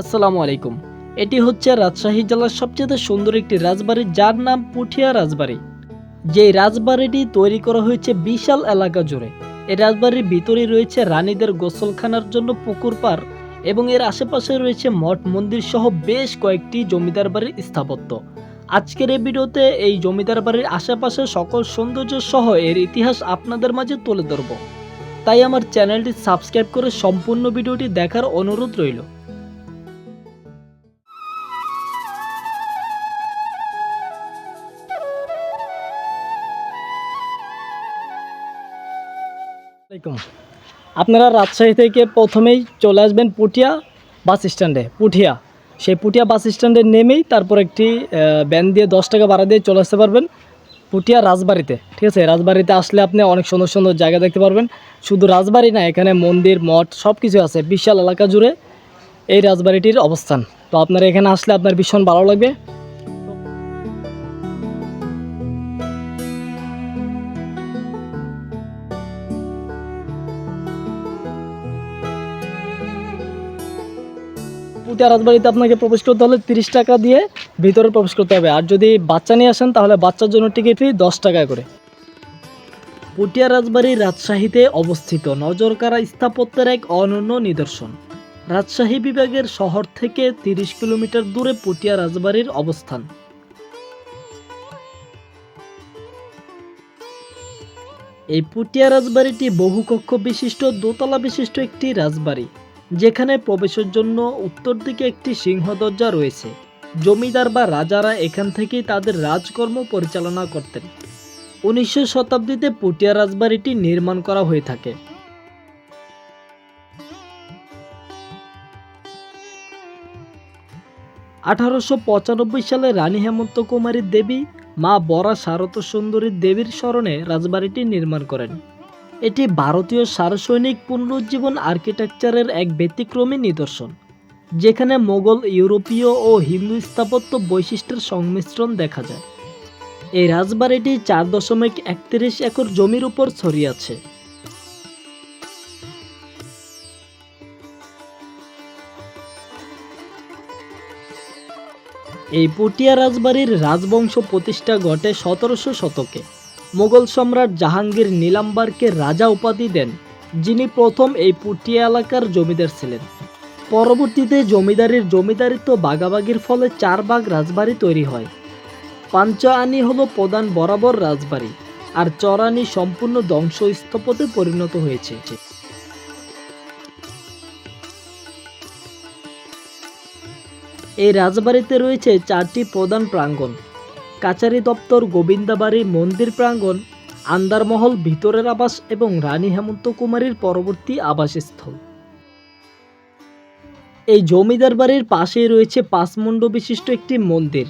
আসসালামু আলাইকুম। এটি হচ্ছে রাজশাহী জেলার সবচেয়ে সুন্দর একটি রাজবাড়ি, যার নাম পুঠিয়া রাজবাড়ি। যে রাজবাড়িটি তৈরি করা হয়েছে বিশাল এলাকা জুড়ে। এই রাজবাড়ির ভিতরে রয়েছে রানীদের গোসলখানার জন্য পুকুর পার এবং এর আশেপাশে রয়েছে মঠ, মন্দির সহ বেশ কয়েকটি জমিদার বাড়ির স্থাপত্য। আজকের এই ভিডিওতে এই জমিদার বাড়ির আশেপাশে সকল সৌন্দর্য সহ এর ইতিহাস আপনাদের মাঝে তুলে ধরব। তাই আমার চ্যানেলটি সাবস্ক্রাইব করে সম্পূর্ণ ভিডিওটি দেখার অনুরোধ রইল। আপনারা রাজশাহী থেকে প্রথমেই চলে আসবেন পুঠিয়া বাস স্ট্যান্ডে। পুঠিয়া। সেই পুঠিয়া বাস স্ট্যান্ডে নেমেই তারপর একটি ব্যান দিয়ে দশ টাকা ভাড়া দিয়ে চলে আসতে পারবেন পুঠিয়া রাজবাড়িতে। ঠিক আছে? রাজবাড়িতে আসলে আপনি অনেক সুন্দর সুন্দর জায়গা দেখতে পারবেন। শুধু রাজবাড়ি না, এখানে মন্দির, মঠ সব কিছু আছে, বিশাল এলাকা জুড়ে এই রাজবাড়িটির অবস্থান। তো আপনারা এখানে আসলে আপনার ভীষণ ভালো লাগবে। পুটিয়া রাজবাড়িতে আপনাকে প্রবেশ করতে হলে তিরিশ টাকা দিয়ে ভিতরে প্রবেশ করতে হবে। আর যদি বাচ্চা নিয়ে আসেন, তাহলে বাচ্চার জন্য টিকিট ফি দশ টাকা করে। পুটিয়া রাজবাড়ি রাজশাহীতে অবস্থিত নজরকাড়া স্থাপত্যের এক অনন্য নিদর্শন। রাজশাহী বিভাগের শহর থেকে তিরিশ কিলোমিটার দূরে পুটিয়া রাজবাড়ির অবস্থান। এই পুটিয়া রাজবাড়িটি বহুকক্ষ বিশিষ্ট, দোতলা বিশিষ্ট একটি রাজবাড়ি। যেখানে প্রবেশের জন্য উত্তর দিকে একটি সিংহ দরজা রয়েছে। জমিদার বা রাজারা এখান থেকেই তাদের রাজকর্ম পরিচালনা করতেন। উনিশশো শতাব্দীতে পুটিয়া রাজবাড়িটি নির্মাণ করা হয়ে থাকে। আঠারোশো পঁচানব্বই সালে রানী হেমন্ত কুমারী দেবী মা বরা শারদ সুন্দরী দেবীর স্মরণে রাজবাড়িটি নির্মাণ করেন। এটি ভারতীয় সারসৈনিক পুনরুজ্জীবন আর্কিটেকচারের এক ব্যতিক্রমী নিদর্শন, যেখানে মোগল, ইউরোপীয় ও হিন্দু স্থাপত্য বৈশিষ্ট্যের সংমিশ্রণ দেখা যায়। এই রাজবাড়িটি চার দশমিক একত্রিশ একর জমির উপর ছড়িয়ে আছে। এই পটিয়া রাজবাড়ির রাজবংশ প্রতিষ্ঠা ঘটে সতেরোশো শতকে। মোগল সম্রাট জাহাঙ্গীর নীলাম্বারকে রাজা উপাধি দেন, যিনি প্রথম এই পুটিয়া এলাকার জমিদার ছিলেন। পরবর্তীতে জমিদারির জমিদারিত্ব বাগাবাগির ফলে চার ভাগ রাজবাড়ি তৈরি হয়। পাঞ্চাআনি হল প্রধান বরাবর রাজবাড়ি, আর চরানি সম্পূর্ণ ধ্বংসস্তূপতে পরিণত হয়েছে। এই রাজবাড়িতে রয়েছে চারটি প্রধান প্রাঙ্গণ। কাচারি দপ্তর, গোবিন্দাবাড়ি, মন্দির প্রাঙ্গণ, আন্দারমহল, ভিতরের আবাস এবং রানী হেমন্ত কুমারীর পরবর্তী আবাসস্থল। এই জমিদার বাড়ির পাশেই রয়েছে পাঁচমুণ্ড বিশিষ্ট একটি মন্দির।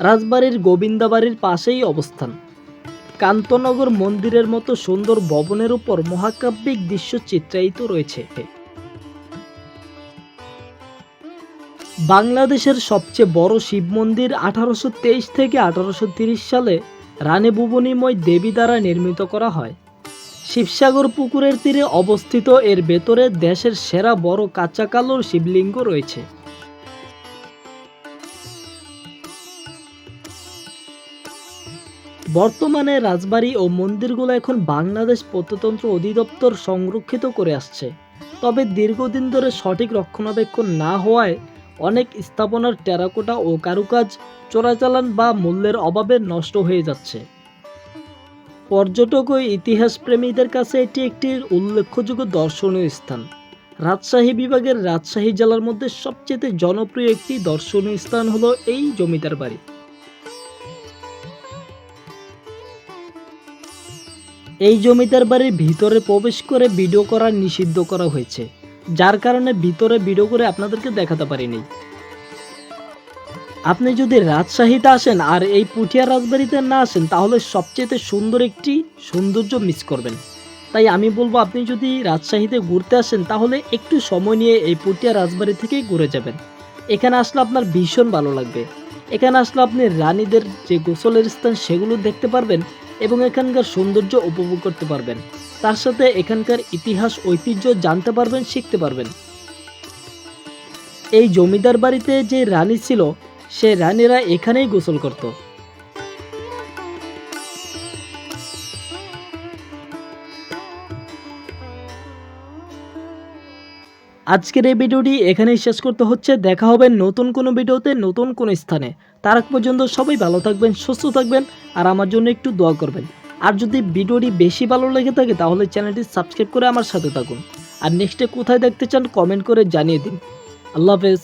রাজবাড়ির গোবিন্দাবাড়ির পাশেই অবস্থান। কান্তনগর মন্দিরের মতো সুন্দর ভবনের উপর মহাকাব্যিক দৃশ্য চিত্রায়িত রয়েছে। বাংলাদেশের সবচেয়ে বড় শিব মন্দির আঠারোশো তেইশ থেকে আঠারোশো তিরিশ সালে রানী ভুবনীময় দেবী দ্বারা নির্মিত করা হয়। শিবসাগর পুকুরের তীরে অবস্থিত এর ভেতরে দেশের সেরা বড় কাঁচা কালোর শিবলিঙ্গ রয়েছে। বর্তমানে রাজবাড়ি ও মন্দিরগুলো এখন বাংলাদেশ প্রত্নতন্ত্র অধিদপ্তর সংরক্ষিত করে আসছে। তবে দীর্ঘদিন ধরে সঠিক রক্ষণাবেক্ষণ না হওয়ায় অনেক স্থাপনার টেরাকোটা ও কারুকাজ চোরাচালান বা মূল্যের অভাবে নষ্ট হয়ে যাচ্ছে। পর্যটক ও ইতিহাস প্রেমীদের কাছে এটি একটি উল্লেখযোগ্য দর্শনীয় স্থান। রাজশাহী বিভাগের রাজশাহী জেলার মধ্যে সবচেয়ে জনপ্রিয় একটি দর্শনীয় স্থান হলো এই জমিদার বাড়ি। এই জমিদার বাড়ির ভিতরে প্রবেশ করে ভিডিও করা নিষিদ্ধ করা হয়েছে। যার কারণে ভিতরে ভিডিও করে আপনাদেরকে দেখাতে পারিনি। আপনি যদি রাজশাহীতে আসেন আর এই পুঠিয়া রাজবাড়িতে না আসেন, তাহলে সবচেয়ে সুন্দর একটি সৌন্দর্য মিস করবেন। তাই আমি বলব, আপনি যদি রাজশাহীতে ঘুরতে আসেন, তাহলে একটু সময় নিয়ে এই পুঠিয়া রাজবাড়ি থেকেই ঘুরে যাবেন। এখানে আসলে আপনার ভীষণ ভালো লাগবে। এখানে আসলে আপনি রানীদের যে গোসলের স্থান, সেগুলো দেখতে পারবেন। এবং এখানকার সৌন্দর্য উপভোগ করতে পারবেন। তার সাথে এখানকার ইতিহাস, ঐতিহ্য জানতে পারবেন, শিখতে পারবেন। এই জমিদার বাড়িতে যে রানী ছিল, সে রানীরা এখানেই গোসল করত। আজকের এই ভিডিওটি এখানেই শেষ করতে হচ্ছে। দেখা হবে নতুন কোনো ভিডিওতে নতুন কোনো স্থানে। তার আগ পর্যন্ত সবাই ভালো থাকবেন, সুস্থ থাকবেন আর আমার জন্য একটু দোয়া করবেন। আর যদি ভিডিওটি বেশি ভালো লেগে থাকে তাহলে চ্যানেলটি সাবস্ক্রাইব করে আমার সাথে থাকুন। আর নেক্সটে কোথায় দেখতে চান কমেন্ট করে জানিয়ে দিন। আল্লাহ হাফেজ।